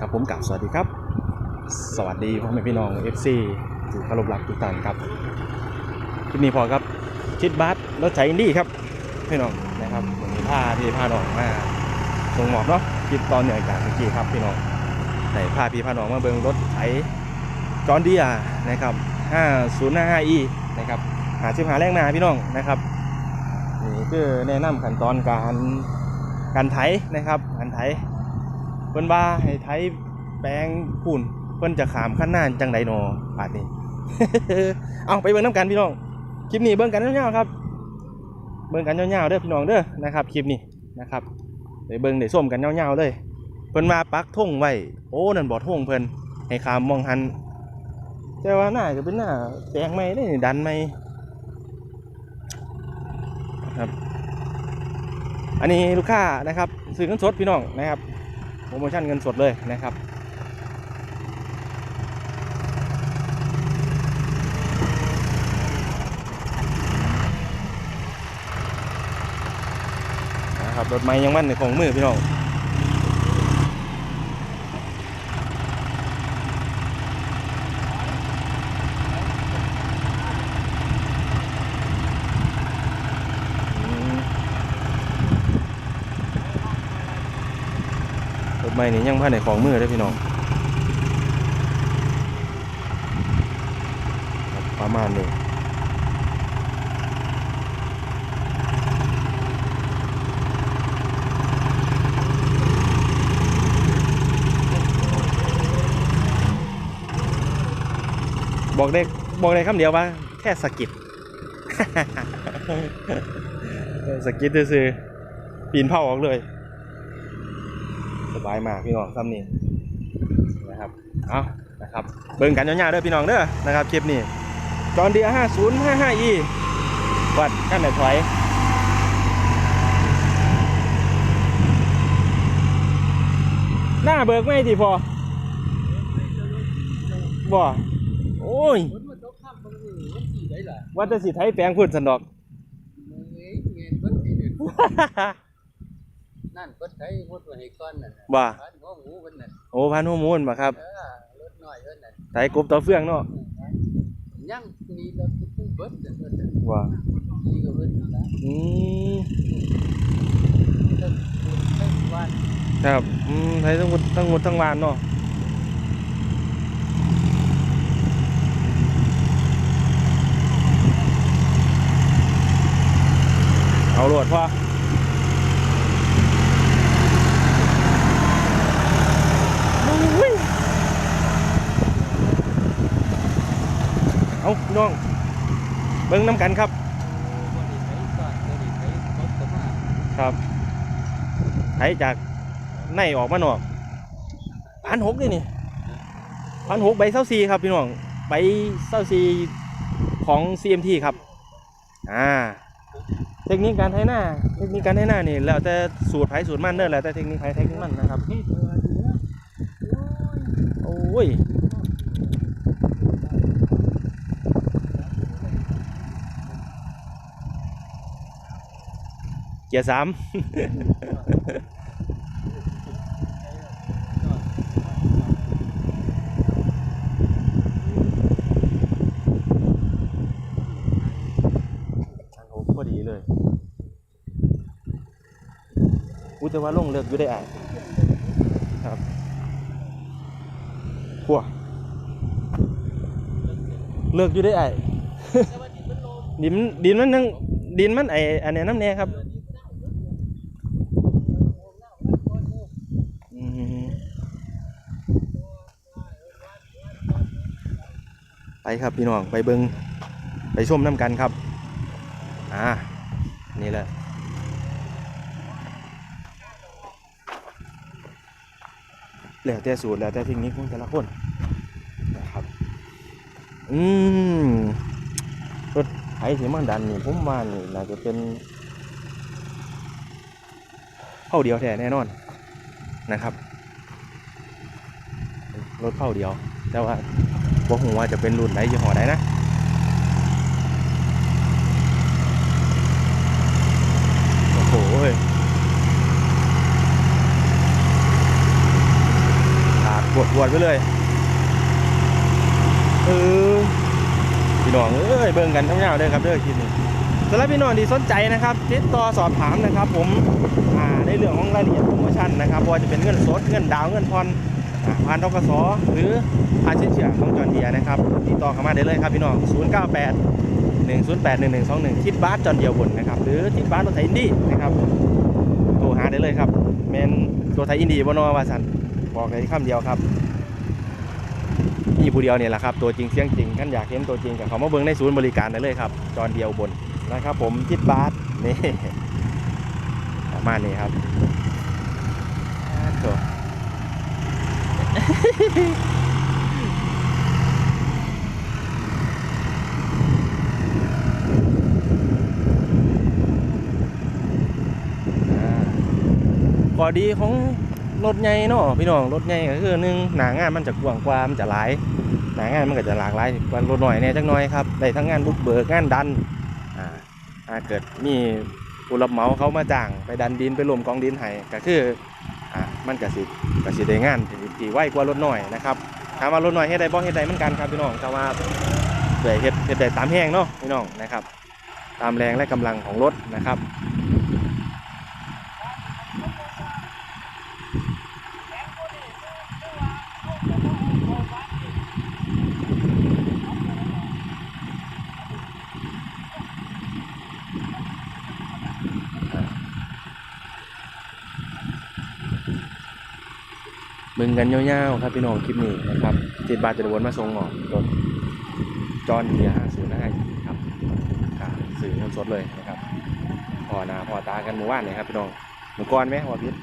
ครับผมกับสวัสดีครับ สวัสดีพ่อแม่พี่น้อง FC ที่เคารพรักทุกท่านครับคลิปนี้พอครับชิดบัสรถไถอินดี้ครับพี่น้องนะครับผมมีผ้าพี่ผ้าน้องมาส่งหมอบเนาะคลิปตอนเหนือยจากเมื่อกี้ครับพี่น้องในผ้าพี่ผ้าน้องมาเบิ่งรถไถจอนเดียนะครับ 5055e นะครับหาชิบหาแรงมาพี่น้องนะครับนี่คือแนะนำขั้นตอนการการไถนะครับการไถ พิ่นว่าให้ไถแปลงปุ่นเพิ่นจะขามขั้นหน้าจังใดหนอบาดนี้ เอาไปเบิ่งน้ำกันพี่น้อง คลิปนี้เบิ่งกันยาวๆครับ เบิ่งกันยาวๆเด้อพี่น้องเด้อนะครับคลิปนี้นะครับไปเบิ่งได้ส้มกันยาวๆเลย เพิ่นมาปักธงไว้ โอ้นั่นบ่ธงเพิ่นให้ขามมองหัน แต่ว่าหน้าจะเป็นหน้าแปลงใหม่ได้นี่ดันใหม่ครับ อันนี้ลูกค้านะครับซื้อเงินสดพี่น้องนะครับ โปรโมชั่นเงินสดเลยนะครับนะครับรถไม้ยังมั่นในของมือพี่น้อง ไม้นี่ยังพันในของมือได้พี่น้องประมาณนี้บอกได้บอกได้คำเดียวว่าแค่สกิดสกิดซื้อปีนเผาออกเลย สบายมากพี่น้องซ้ำนี่นะครับเอานะครับเบิ่งกันยาวๆเด้อพี่น้องเด้อนะครับคลิปนี้จอนเดีย5055 e วัดกันไหนถอยหน้าเบิกไม่ดีพอบ่โอ้ยฝนมัตสีได้ล่ะว่าแต่สิไทยแปลงพื้นสันดอก นเพิ่นสิเนี่ยนั่นเพิ่นใช้หมดไว้ให้ก่อนนั่นน่ะว่าบ้านหัวหมูเพิ่นนั่นโอ้พันหัวมูลมาครับเออรถน้อยเพิ่นนั่นไทยกบต่อเฟืองเนาะยังนี่รถเพิ่นเบิดนั่นเพิ่นนั่นว่านี่ก็เพิ่นนั่นล่ะอืมเพิ่นเพิ่นบ้านครับอืมไทยทั้งหมดทั้งหมดทั้งวานเนาะเอาโหลดพอ เอาพี่น้อง เบิ่งน้ำกันครับบ่ได้ใช้ก่อนบ่ได้ใช้รถก็มาครับไถจากในออกมานอกพันหกนี่นี่พันหกใบเศร้าซีครับพี่น้อง ใบเศร้าซีของ CMT ครับ อ่า เทคนิคการไถหน้า เทคนิคการไถหน้านี่แล้วแต่สูตรไผสูตรมันเด้อแล้วแต่เทคนิคไผเทคนิคมันนะครับ โอ้ย เกียร์สามอันโหพอดีเลยอุยแต่ว่าลงเลือกอยู่ได้อะครับขัวเลือกอยู่ได้อะดินดินมันนั่งดินมันไออันนี้น้ำแน่ครับ ไปครับพี่น้องไปเบิงไปชมน้ำกันครับอ่านี่แหละแล้วแต่สูตรแล้วแต่เทคนิคของแต่ละคนนะครับอืมรถไถที่มันดันนี่ผมว่านี่น่าจะเป็นเผ่าเดียวแท้แน่นอนนะครับ รถเผ่าเดียว แต่ว่า บ่ฮู้ว่าจะเป็นรุ่นไหนยี่ห้อใดนนะโอ้โหเว้ยตาปวดปวดไปเลยเออพี่น้องเอ้ยเบิ่งกันทั้งยาวเลยครับเด้อคลิปนี้สำหรับพี่น้องที่สนใจนะครับติดต่อสอบถามนะครับ ผมในเรื่องของรายละเอียดโปรโมชั่นนะครับว่าจะเป็นเงินสดเงินดาวเงินผ่อน ผ่านทกสหรือผ่านสินเชื่อของจอร์เดียนะครับติดต่อเข้ามาได้เลยครับพี่น้อง 098 108 1121 ทิดบาสจอนเดียวบนนะครับ หรือทิดบาสรถไถอินดี้นะครับโทรหาได้เลยครับแมนรถไถอินดี้บนอวาสันบอกเลยคำเดียวครับมีผู้เดียวเนี่ยแหละครับตัวจริงเสียงจริงท่านอยากเห็นตัวจริงกับเขามาเบิ้งในศูนย์บริการได้เลยครับ จอนเดียวบนนะครับ ผมทิดบาสนี่ประมาณนี้ครับอ่าโถ่ อ่าข้อดีของรถใหญ่เนาะพี่น้องรถใหญ่ก็คือหนึ่งหนางานมันจะกว้างกว่ามันจะหลายหนางานมันก็จะหลากหลายกว่ารถหน่อยเนี่ยจักหน่อยครับได้ทั้งงานบุกเบิกงานดันอ่าถ้าเกิดมีผู้รับเหมาเขามาจ้างไปดันดินไปรวมกองดินให้ก็คือ มันกะสิก็สิได้งานที่ที่ไวกว่ารถหน่อยนะครับถามว่ารถหน่อยเฮ็ดได้บ่เฮ็ดได้เหมือนกันครับพี่น้องแต่ว่าเฮ็ดเฮ็ดได้ตามแห้งเนาะพี่น้องนะครับ ตามแรงและกำลังของรถนะครับ มึงกันยาวๆครับพี่น้องคลิปนี้นะครับเจ็ดบาทจะวนมาส่งหมอรถจอนเดียห้าศูนย์ห้ครับค่ะสื่อเงินสดเลยนะครับพอหนาพอตากันหมู่บ้านเนี่ยครับพี่น้องหมือก้อนไหมวะพิษ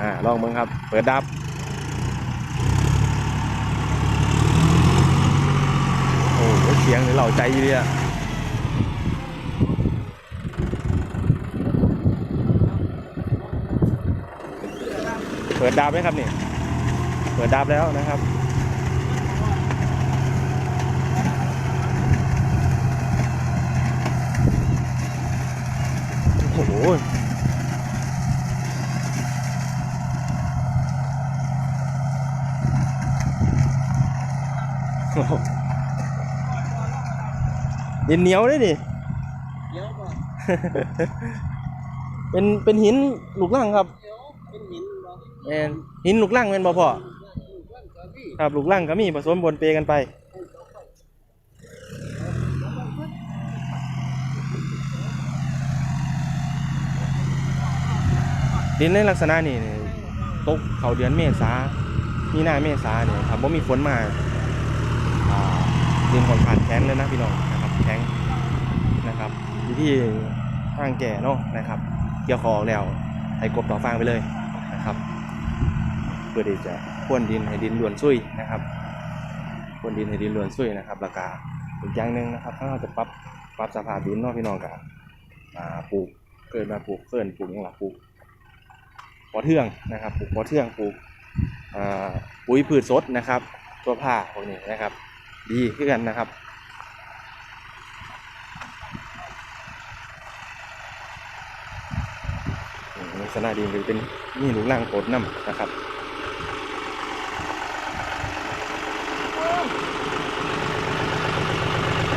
อ่าลองมึงครับ เปิดดับโอ้โหเสียงหรือเหล่าใจอยู่ดีอะ ปิดดับไหมครับนี่ เปิดดับแล้วนะครับ โอ้โหโอ้โหดินเหนียวเลยนี่เดี๋ยวบ่เป็นเป็นหินลูกลังครับเดี๋ยวเป็นหินบ่ แมนหินลูกลังแมนบ่พ่อพอครับลูกลังก็มีผสมบนเปกันไป ดินในลักษณะนี้ตกเขาเดือนเมษามีหน้าเมษาเนี่ยครับว่ามีฝนมาดินค่อนข้างแข็งเลยนะพี่น้องนะครับแข็งนะครับที่ทางแก่เนาะนะครับ เกี่ยวคอออกแล้วให้กบต่อฟางไปเลยนะครับ พื่อที่จะพ่วนดินให้ดินล้วนซุยนะครับพ่วนดินให้ดินล้วนซุยนะครับแล้วก็อีกอย่างหนึ่งนะครับ ถ้าเราจะปรับปรับสภาพดินนาะพี่น้องกับอ่าปลูกเกิดมาปลูกเกินปลูกย่างหลักปลูกปอเทืองนะครับปลูกปอเทืองปลูกปุ๋ยพืชสดนะครับ ตัวผ้าพวกนี้นะครับ ดีขึ้นกันนะครับอืมลักษณะดินหรือเป็นนี่หลูกล่างโคตรน้ำนะครับ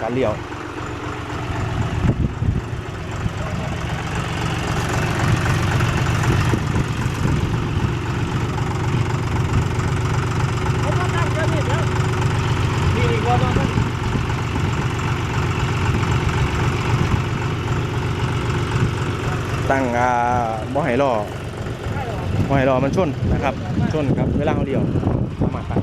การ เลี้ยวผมมาตั้งเจ้านี่แล้วนี่อีกว่ามันตั้งอ่าบ่ให้ล้อหอยรอมันชนนะครับ ชนครับเวลาเขาเดียวประมาทป